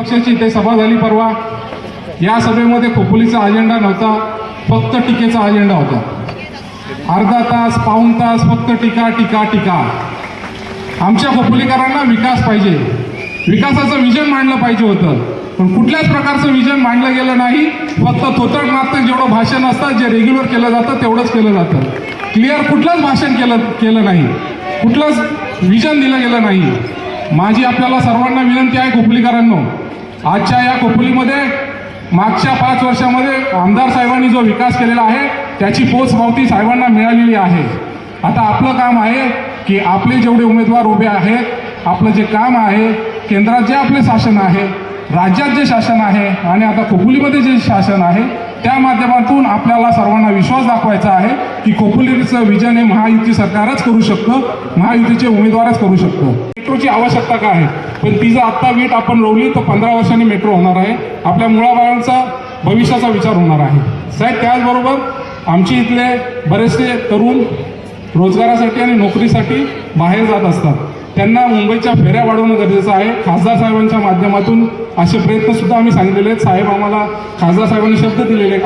पक्षाची इथे सभा झाली परवा. या सभेमध्ये खोपोलीचा अजेंडा नव्हता फक्त टीकेचा अजेंडा होता. अर्धा तास पाऊण तास फक्त टीका टीका टीका. आमच्या खोपोलीकरांना विकास पाहिजे. विकासाचं विजन मांडलं पाहिजे होतं. पण कुठल्याच प्रकारचं विजन मांडलं गेलं नाही. फक्त थोतट जेवढं भाषण असतं जे रेग्युलर केलं जातं तेवढंच केलं जातं. क्लिअर कुठलंच भाषण केलं केलं नाही. कुठलंच विजन दिलं गेलं नाही. माझी आपल्याला सर्वांना विनंती आहे कोपलीकरांनो आजच्या या कोपलीमध्ये मागच्या पाच वर्षामध्ये आमदार साहेबांनी जो विकास केलेला आहे त्याची पोचपावती साहेबांना मिळालेली आहे. आता आपलं काम आहे की आपले जेवढे उमेदवार उभे आहेत आपलं जे काम आहे केंद्रात जे आपले शासन आहे राज्यात जे शासन आहे आणि आता खोपोलीमध्ये जे शासन आहे त्या माध्यमातून आपल्याला सर्वांना विश्वास दाखवायचा आहे की खोपोलीचं विजन हे महायुती सरकारच करू शकतं महायुतीचे उमेदवारच करू शकतो. मेट्रोची आवश्यकता काय आहे? पण ती जर आत्ता वीट आपण रोवली तर पंधरा वर्षांनी मेट्रो होणार आहे. आपल्या मुळाबाळांचा भविष्याचा विचार होणार आहे. साहेब त्याचबरोबर आमचे इथले बरेचसे तरुण रोजगारासाठी आणि नोकरीसाठी बाहेर जात असतात. त्यांना मुंबईच्या फेऱ्या वाढवणं गरजेचं आहे. खासदार साहेबांच्या माध्यमातून असे प्रयत्न सुद्धा आम्ही सांगितलेले आहेत. साहेब आम्हाला खासदार साहेबांनी शब्द दिलेले